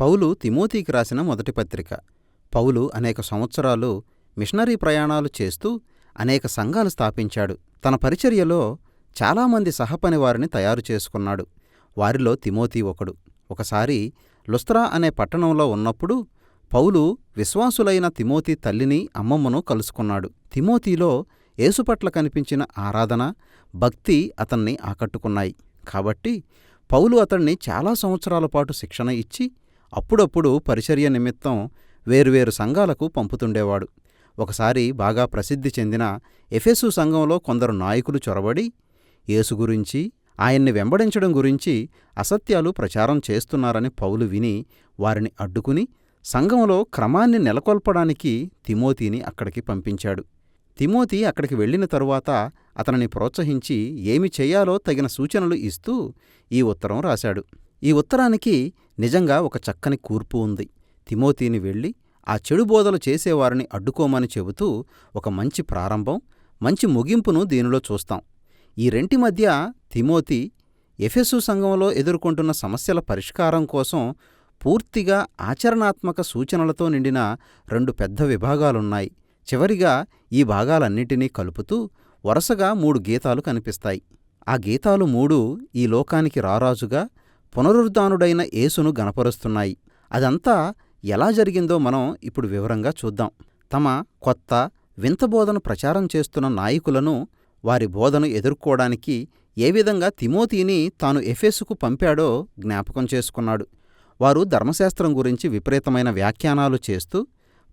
పౌలు తిమోతికి రాసిన మొదటి పత్రిక. పౌలు అనేక సంవత్సరాలు మిషనరీ ప్రయాణాలు చేస్తూ అనేక సంఘాలు స్థాపించాడు. తన పరిచర్యలో చాలామంది సహపనివారిని తయారు చేసుకున్నాడు. వారిలో తిమోతి ఒకడు. ఒకసారి లుస్త్రా అనే పట్టణంలో ఉన్నప్పుడు పౌలు విశ్వాసులైన తిమోతి తల్లిని అమ్మమ్మను కలుసుకున్నాడు. తిమోతిలో యేసుపట్ల కనిపించిన ఆరాధన భక్తి అతన్ని ఆకట్టుకున్నాయి. కాబట్టి పౌలు అతణ్ణి చాలా సంవత్సరాల పాటు శిక్షణ ఇచ్చి అప్పుడప్పుడు పరిచర్య నిమిత్తం వేరువేరు సంఘాలకు పంపుతుండేవాడు. ఒకసారి బాగా ప్రసిద్ధి చెందిన ఎఫెసు సంఘంలో కొందరు నాయకులు చొరబడి యేసు గురించి ఆయన్ని వెంబడించడం గురించి అసత్యాలు ప్రచారం చేస్తున్నారని పౌలు విని వారిని అడ్డుకుని సంఘంలో క్రమాన్ని నెలకొల్పడానికి తిమోతిని అక్కడికి పంపించాడు. తిమోతి అక్కడికి వెళ్ళిన తరువాత అతనిని ప్రోత్సహించి ఏమి చేయాలో తగిన సూచనలు ఇస్తూ ఈ ఉత్తరం రాశాడు. ఈ ఉత్తరానికి నిజంగా ఒక చక్కని కూర్పు ఉంది. తిమోతిని వెళ్ళి ఆ చెడు బోధలు చేసేవారిని అడ్డుకోమని చెబుతూ ఒక మంచి ప్రారంభం మంచి ముగింపును దీనిలో చూస్తాం. ఈ రెంటి మధ్య తిమోతి ఎఫెసు సంఘంలో ఎదుర్కొంటున్న సమస్యల పరిష్కారం కోసం పూర్తిగా ఆచరణాత్మక సూచనలతో నిండిన రెండు పెద్ద విభాగాలున్నాయి. చివరిగా ఈ భాగాలన్నిటినీ కలుపుతూ వరుసగా మూడు గీతాలు కనిపిస్తాయి. ఆ గీతాలు మూడు ఈ లోకానికి రారాజుగా పునరుద్ధానుడైన యేసును గణపరుస్తున్నాయి. అదంతా ఎలా జరిగిందో మనం ఇప్పుడు వివరంగా చూద్దాం. తమ కొత్త వింత బోధను ప్రచారం చేస్తున్న నాయకులను వారి బోధను ఎదుర్కోవడానికి ఏ విధంగా తిమోతిని తాను ఎఫెసుకు పంపాడో జ్ఞాపకం చేసుకున్నాడు. వారు ధర్మశాస్త్రం గురించి విపరీతమైన వ్యాఖ్యానాలు చేస్తూ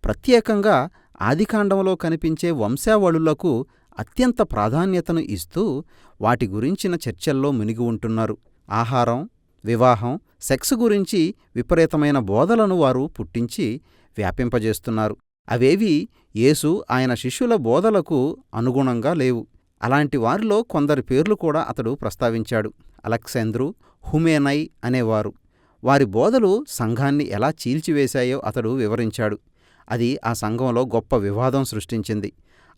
ప్రత్యేకంగా ఆదికాండంలో కనిపించే వంశావళులకు అత్యంత ప్రాధాన్యతను ఇస్తూ వాటి గురించిన చర్చల్లో మునిగి ఉంటున్నారు. ఆహారం వివాహం సెక్స్ గురించి విపరీతమైన బోధలను వారు పుట్టించి వ్యాపింపజేస్తున్నారు. అవేవి యేసు ఆయన శిష్యుల బోధలకు అనుగుణంగా లేవు. అలాంటి వారిలో కొందరి పేర్లు కూడా అతడు ప్రస్తావించాడు. అలెక్సాంద్రు హుమేనై అనేవారు. వారి బోధలు సంఘాన్ని ఎలా చీల్చివేశాయో అతడు వివరించాడు. అది ఆ సంఘంలో గొప్ప వివాదం సృష్టించింది.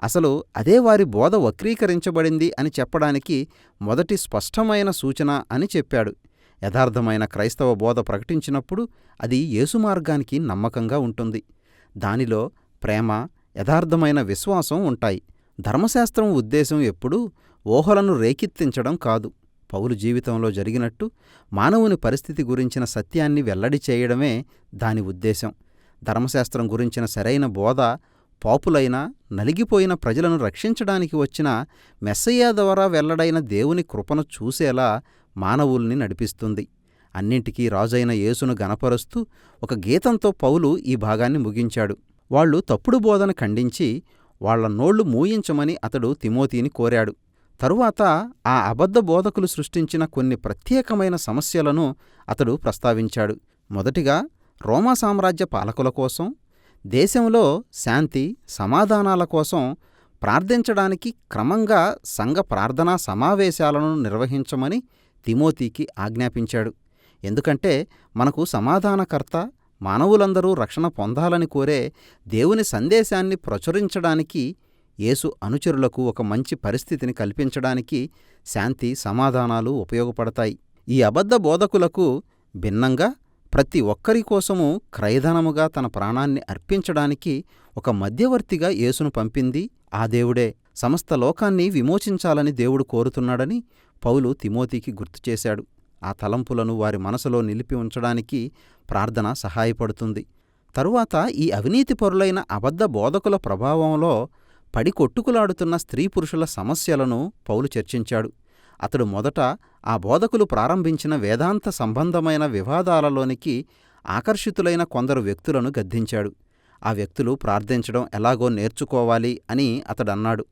అసలు అదే వారి బోధ వక్రీకరించబడింది అని చెప్పడానికి మొదటి స్పష్టమైన సూచన అని చెప్పాడు. యథార్థమైన క్రైస్తవ బోధ ప్రకటించినప్పుడు అది యేసు మార్గానికి నమ్మకంగా ఉంటుంది. దానిలో ప్రేమ యథార్థమైన విశ్వాసం ఉంటాయి. ధర్మశాస్త్రం ఉద్దేశం ఎప్పుడూ ఊహలను రేకెత్తించడం కాదు. పౌలు జీవితంలో జరిగినట్టు మానవుని పరిస్థితి గురించిన సత్యాన్ని వెల్లడి చేయడమే దాని ఉద్దేశం. ధర్మశాస్త్రం గురించిన సరైన బోధ పాపులైన నలిగిపోయిన ప్రజలను రక్షించడానికి వచ్చిన మెస్సయ్య ద్వారా వెల్లడైన దేవుని కృపను చూసేలా మానవుల్ని నడిపిస్తుంది. అన్నింటికీ రాజైన యేసును గనపరుస్తూ ఒక గీతంతో పౌలు ఈ భాగాన్ని ముగించాడు. వాళ్ళు తప్పుడు బోధన ఖండించి వాళ్ళ నోళ్ళు మూయించమని అతడు తిమోతిని కోరాడు. తరువాత ఆ అబద్ధ బోధకులు సృష్టించిన కొన్ని ప్రత్యేకమైన సమస్యలను అతడు ప్రస్తావించాడు. మొదటిగా రోమా సామ్రాజ్య పాలకుల కోసం దేశంలో శాంతి సమాధానాల కోసం ప్రార్థించడానికి క్రమంగా సంఘ ప్రార్థనా సమావేశాలను నిర్వహించమని తిమోతికి ఆజ్ఞాపించాడు. ఎందుకంటే మనకు సమాధానకర్త మానవులందరూ రక్షణ పొందాలని కోరే దేవుని సందేశాన్ని ప్రచురించడానికి యేసు అనుచరులకు ఒక మంచి పరిస్థితిని కల్పించడానికి శాంతి సమాధానాలు ఉపయోగపడతాయి. ఈ అబద్ధ బోధకులకు భిన్నంగా ప్రతి ఒక్కరి కోసము క్రయధనముగా తన ప్రాణాన్ని అర్పించడానికి ఒక మధ్యవర్తిగా యేసును పంపింది ఆ దేవుడే. సమస్త లోకాన్ని విమోచించాలని దేవుడు కోరుతున్నాడని పౌలు తిమోతికి గుర్తు చేశాడు. ఆ తలంపులను వారి మనసులో నిలిపి ఉంచడానికి ప్రార్థన సహాయపడుతుంది. తరువాత ఈ అవినీతిపరులైన అబద్ధ బోధకుల ప్రభావంలో పడి కొట్టుకులాడుతున్న స్త్రీ పురుషుల సమస్యలను పౌలు చర్చించాడు. అతడు మొదట ఆ బోధకులు ప్రారంభించిన వేదాంత సంబంధమైన వివాదాలలోనికి ఆకర్షితులైన కొందరు వ్యక్తులను గద్దించాడు. ఆ వ్యక్తులు ప్రార్థించడం ఎలాగో నేర్చుకోవాలి అని అతడన్నాడు.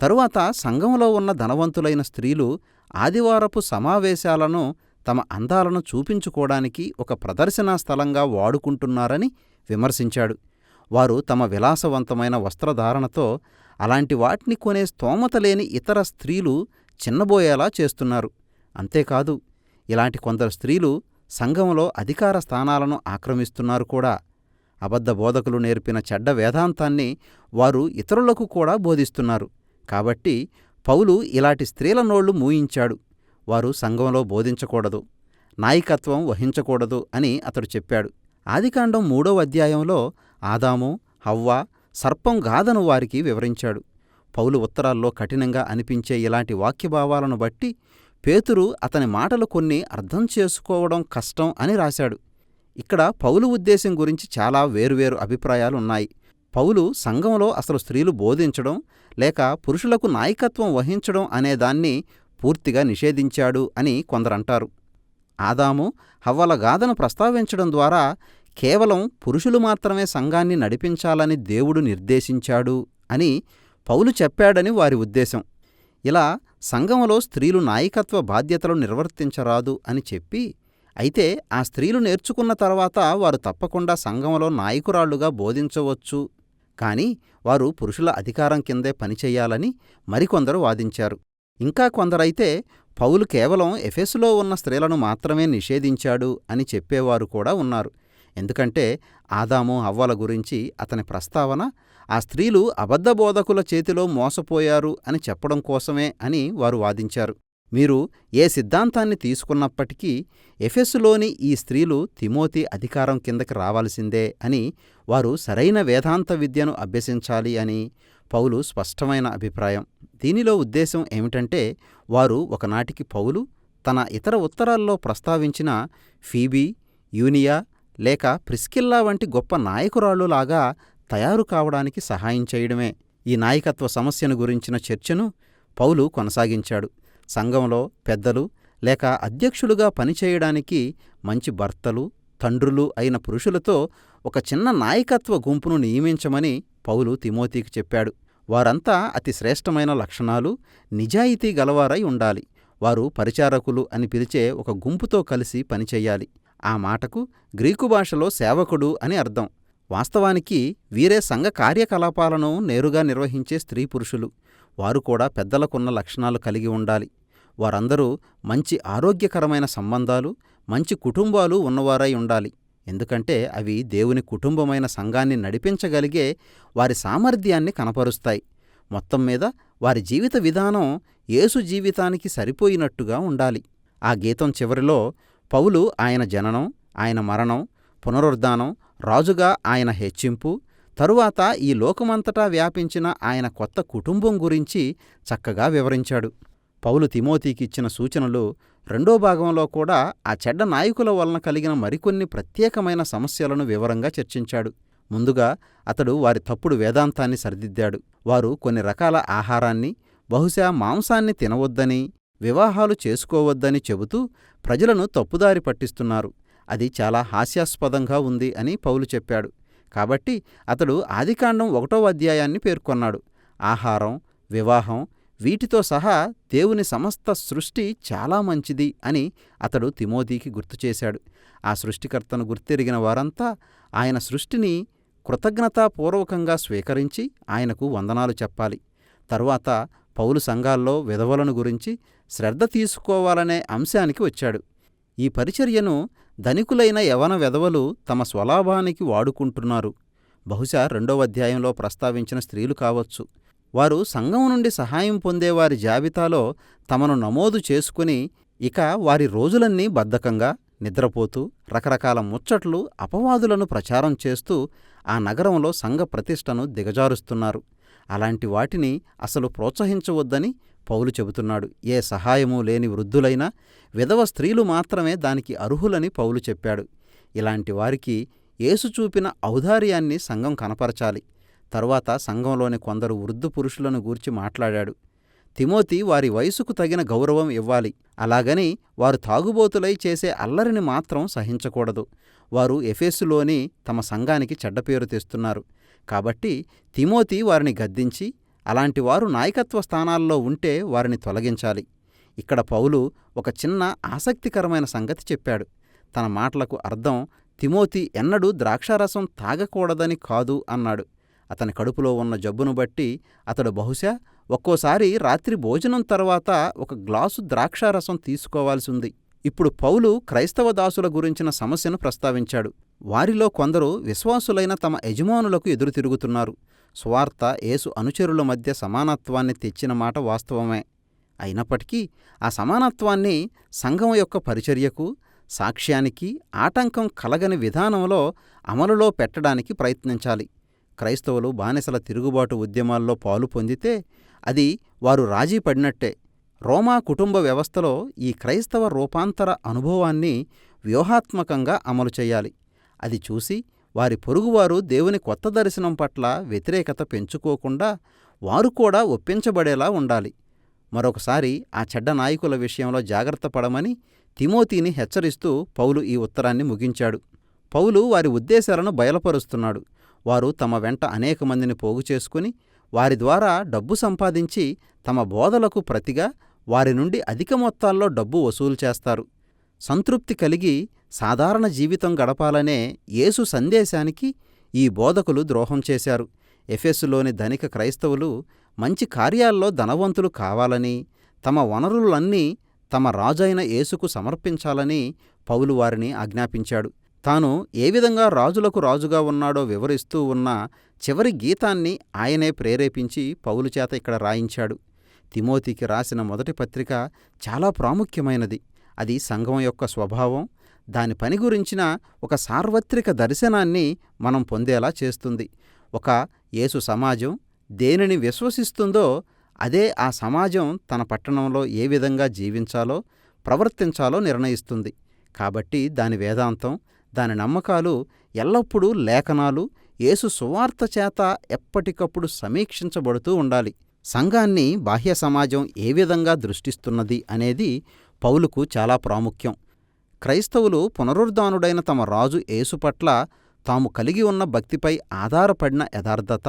తరువాత సంఘంలో ఉన్న ధనవంతులైన స్త్రీలు ఆదివారపు సమావేశాలను తమ అందాలను చూపించుకోవడానికి ఒక ప్రదర్శనా స్థలంగా వాడుకుంటున్నారని విమర్శించాడు. వారు తమ విలాసవంతమైన వస్త్రధారణతో అలాంటి వాటిని కొనే స్తోమత లేని ఇతర స్త్రీలు చిన్నబోయేలా చేస్తున్నారు. అంతేకాదు ఇలాంటి కొందరు స్త్రీలు సంఘంలో అధికార స్థానాలను ఆక్రమిస్తున్నారు కూడా. అబద్ధ బోధకులు నేర్పిన చెడ్డ వేదాంతాన్ని వారు ఇతరులకు కూడా బోధిస్తున్నారు. కాబట్టి పౌలు ఇలాంటి స్త్రీల నోళ్ళు మూయించాడు. వారు సంఘంలో బోధించకూడదు నాయకత్వం వహించకూడదు అని అతడు చెప్పాడు. ఆదికాండం మూడవ అధ్యాయంలో ఆదాము హవ్వ సర్పం గాథను వారికి వివరించాడు. పౌలు ఉత్తరాల్లో కఠినంగా అనిపించే ఇలాంటి వాక్యభావాలను బట్టి పేతురు అతని మాటలు కొన్ని అర్థం చేసుకోవడం కష్టం అని రాశాడు. ఇక్కడ పౌలు ఉద్దేశం గురించి చాలా వేరువేరు అభిప్రాయాలున్నాయి. పౌలు సంఘంలో అసలు స్త్రీలు బోధించడం లేక పురుషులకు నాయకత్వం వహించడం అనేదాన్ని పూర్తిగా నిషేధించాడు అని కొందరంటారు. ఆదాము హవ్వల గాథను ప్రస్తావించడం ద్వారా కేవలం పురుషులు మాత్రమే సంఘాన్ని నడిపించాలని దేవుడు నిర్దేశించాడు అని పౌలు చెప్పాడని వారి ఉద్దేశం. ఇలా సంఘంలో స్త్రీలు నాయకత్వ బాధ్యతలు నిర్వర్తించరాదు అని చెప్పి అయితే ఆ స్త్రీలు నేర్చుకున్న తర్వాత వారు తప్పకుండా సంఘంలో నాయకురాళ్ళుగా బోధించవచ్చు కాని వారు పురుషుల అధికారం కిందే పనిచేయాలని మరికొందరు వాదించారు. ఇంకా కొందరైతే పౌలు కేవలం ఎఫెసులో ఉన్న స్త్రీలను మాత్రమే నిషేధించాడు అని చెప్పేవారు కూడా ఉన్నారు. ఎందుకంటే ఆదాము అవ్వల గురించి అతని ప్రస్తావన ఆ స్త్రీలు అబద్ధ బోధకుల చేతిలో మోసపోయారు అని చెప్పడం కోసమే అని వారు వాదించారు. మీరు ఏ సిద్ధాంతాన్ని తీసుకున్నప్పటికీ ఎఫెసులోని ఈ స్త్రీలు తిమోతి అధికారం కిందకి రావాల్సిందే అని వారు సరైన వేదాంత విద్యను అభ్యసించాలి అని పౌలు స్పష్టమైన అభిప్రాయం. దీనిలో ఉద్దేశం ఏమిటంటే వారు ఒకనాటికి పౌలు తన ఇతర ఉత్తరాల్లో ప్రస్తావించిన ఫీబీ యూనియా లేక ప్రిస్కిల్లా వంటి గొప్ప నాయకురాళ్ళులాగా తయారు కావడానికి సహాయం చేయడమే. ఈ నాయకత్వ సమస్యను గురించిన చర్చను పౌలు కొనసాగించాడు. సంఘంలో పెద్దలు లేక అధ్యక్షులుగా పనిచేయడానికి మంచి భర్తలు తండ్రులు అయిన పురుషులతో ఒక చిన్న నాయకత్వ గుంపును నియమించమని పౌలు తిమోతికి చెప్పాడు. వారంతా అతి శ్రేష్టమైన లక్షణాలు నిజాయితీ గలవారై ఉండాలి. వారు పరిచారకులు అని పిలిచే ఒక గుంపుతో కలిసి పనిచేయాలి. ఆ మాటకు గ్రీకు భాషలో సేవకుడు అని అర్థం. వాస్తవానికి వీరే సంఘ కార్యకలాపాలను నేరుగా నిర్వహించే స్త్రీ పురుషులు. వారు కూడా పెద్దలకున్న లక్షణాలు కలిగి ఉండాలి. వారందరూ మంచి ఆరోగ్యకరమైన సంబంధాలు మంచి కుటుంబాలు ఉన్నవారై ఉండాలి. ఎందుకంటే అవి దేవుని కుటుంబమైన సంఘాన్ని నడిపించగలిగే వారి సామర్థ్యాన్ని కనపరుస్తాయి. మొత్తం మీద వారి జీవిత విధానం యేసు జీవితానికి సరిపోయినట్టుగా ఉండాలి. ఆ గీతం చివరిలో పౌలు ఆయన జననం ఆయన మరణం పునరుద్ధానం రాజుగా ఆయన హెచ్చింపు తరువాత ఈ లోకమంతటా వ్యాపించిన ఆయన కొత్త కుటుంబం గురించి చక్కగా వివరించాడు. పౌలు తిమోతికి ఇచ్చిన సూచనలు రెండో భాగంలో కూడా ఆ చెడ్డ నాయకుల వలన కలిగిన మరికొన్ని ప్రత్యేకమైన సమస్యలను వివరంగా చర్చించాడు. ముందుగా అతడు వారి తప్పుడు వేదాంతాన్ని సరిదిద్దాడు. వారు కొన్ని రకాల ఆహారాన్ని బహుశా మాంసాన్ని తినవద్దని వివాహాలు చేసుకోవద్దని చెబుతూ ప్రజలను తప్పుదారి పట్టిస్తున్నారు. అది చాలా హాస్యాస్పదంగా ఉంది అని పౌలు చెప్పాడు. కాబట్టి అతడు ఆదికాండం ఒకటో అధ్యాయాన్ని పేర్కొన్నాడు. ఆహారం వివాహం వీటితో సహా దేవుని సమస్త సృష్టి చాలా మంచిది అని అతడు తిమోతికి గుర్తుచేశాడు ఆ సృష్టికర్తను గుర్తెరిగిన వారంతా ఆయన సృష్టిని కృతజ్ఞతాపూర్వకంగా స్వీకరించి ఆయనకు వందనాలు చెప్పాలి. తరువాత పౌలు సంఘాల్లో విధవలను గురించి శ్రద్ధ తీసుకోవాలనే అంశానికి వచ్చాడు. ఈ పరిచర్యను ధనికులైన యవన వెధవలు తమ స్వలాభానికి వాడుకుంటున్నారు. బహుశా రెండవ అధ్యాయంలో ప్రస్తావించిన స్త్రీలు కావచ్చు. వారు సంఘం నుండి సహాయం పొందేవారి జాబితాలో తమను నమోదు చేసుకుని ఇక వారి రోజులన్నీ బద్ధకంగా నిద్రపోతూ రకరకాల ముచ్చట్లు అపవాదులను ప్రచారం చేస్తూ ఆ నగరంలో సంఘ ప్రతిష్టను దిగజారుస్తున్నారు. అలాంటి వాటిని అసలు ప్రోత్సహించవద్దని పౌలు చెబుతున్నాడు ఏ సహాయమూ లేని వృద్ధులైనా విధవ స్త్రీలు మాత్రమే దానికి అర్హులని పౌలు చెప్పాడు. ఇలాంటి వారికి యేసు చూపిన ఔదార్యాన్ని సంఘం కనపరచాలి. తరువాత సంఘంలోని కొందరు వృద్ధు పురుషులను గూర్చి మాట్లాడాడు. తిమోతి వారి వయసుకు తగిన గౌరవం ఇవ్వాలి. అలాగని వారు తాగుబోతులై చేసే అల్లరిని మాత్రం సహించకూడదు. వారు ఎఫెసులోని తమ సంఘానికి చెడ్డ పేరు తెస్తున్నారు. కాబట్టి తిమోతి వారిని గద్దించి అలాంటి వారు నాయకత్వ స్థానాల్లో ఉంటే వారిని తొలగించాలి. ఇక్కడ పౌలు ఒక చిన్న ఆసక్తికరమైన సంగతి చెప్పాడు. తన మాటలకు అర్థం తిమోతి ఎన్నడూ ద్రాక్షారసం తాగకూడదని కాదు అన్నాడు. అతని కడుపులో ఉన్న జబ్బును బట్టి అతడు బహుశా ఒక్కోసారి రాత్రి భోజనం తర్వాత ఒక గ్లాసు ద్రాక్షారసం తీసుకోవాల్సి ఉంది. ఇప్పుడు పౌలు క్రైస్తవ దాసుల గురించిన సమస్యను ప్రస్తావించాడు. వారిలో కొందరు విశ్వాసులైన తమ యజమానులకు ఎదురు తిరుగుతున్నారు స్వార్త యేసు అనుచరుల మధ్య సమానత్వాన్ని తెచ్చిన మాట వాస్తవమే. అయినప్పటికీ ఆ సమానత్వాన్ని సంఘం యొక్క పరిచర్యకు సాక్ష్యానికి ఆటంకం కలగని విధానంలో అమలులో పెట్టడానికి ప్రయత్నించాలి. క్రైస్తవులు బానిసల తిరుగుబాటు ఉద్యమాల్లో పాలు పొందితే అది వారు రాజీ పడినట్టే. రోమా కుటుంబ వ్యవస్థలో ఈ క్రైస్తవ రూపాంతర అనుభవాన్ని వ్యూహాత్మకంగా అమలు చేయాలి. అది చూసి వారి పొరుగువారు దేవుని కొత్త దర్శనం పట్ల వ్యతిరేకత పెంచుకోకుండా వారు కూడా ఒప్పించబడేలా ఉండాలి. మరొకసారి ఆ చెడ్డ నాయకుల విషయంలో జాగ్రత్త పడమని తిమోతిని హెచ్చరిస్తూ పౌలు ఈ ఉత్తరాన్ని ముగించాడు. పౌలు వారి ఉద్దేశాలను బయలుపరుస్తున్నాడు. వారు తమ వెంట అనేక మందిని పోగు చేసుకుని వారి ద్వారా డబ్బు సంపాదించి తమ బోధలకు ప్రతిగా వారి నుండి అధిక మొత్తాల్లో డబ్బు వసూలు చేస్తారు. సంతృప్తి కలిగి సాధారణ జీవితం గడపాలనే యేసు సందేశానికి ఈ బోధకులు ద్రోహం చేశారు. ఎఫెస్సులోని ధనిక క్రైస్తవులు మంచి కార్యాల్లో ధనవంతులు కావాలని తమ వనరులన్నీ తమ రాజైన యేసుకు సమర్పించాలని పౌలు వారిని ఆజ్ఞాపించాడు. తాను ఏ విధంగా రాజులకు రాజుగా ఉన్నాడో వివరిస్తూ ఉన్న చివరి గీతాన్ని ఆయనే ప్రేరేపించి పౌలు చేత ఇక్కడ రాయించాడు. తిమోతికి రాసిన మొదటి పత్రిక చాలా ప్రాముఖ్యమైనది. అది సంఘం యొక్క స్వభావం దాని పని గురించిన ఒక సార్వత్రిక దర్శనాన్ని మనం పొందేలా చేస్తుంది. ఒక యేసు సమాజం దేనిని విశ్వసిస్తుందో అదే ఆ సమాజం తన పట్టణంలో ఏ విధంగా జీవించాలో ప్రవర్తించాలో నిర్ణయిస్తుంది. కాబట్టి దాని వేదాంతం దాని నమ్మకాలు ఎల్లప్పుడూ లేఖనాలు యేసు సువార్త చేత ఎప్పటికప్పుడు సమీక్షించబడుతూ ఉండాలి. సంఘాన్ని బాహ్య సమాజం ఏ విధంగా దృష్టిస్తున్నది అనేది పౌలుకు చాలా ప్రాముఖ్యం. క్రైస్తవులు పునరుద్ధానుడైన తమ రాజు యేసు పట్ల తాము కలిగి ఉన్న భక్తిపై ఆధారపడిన యథార్థత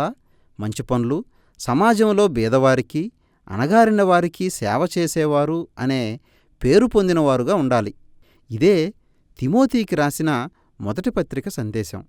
మంచి పనులు సమాజంలో బీదవారికి అణగారిన వారికి సేవ చేసేవారు అనే పేరు పొందినవారుగా ఉండాలి. ఇదే తిమోతికి రాసిన మొదటి పత్రిక సందేశం.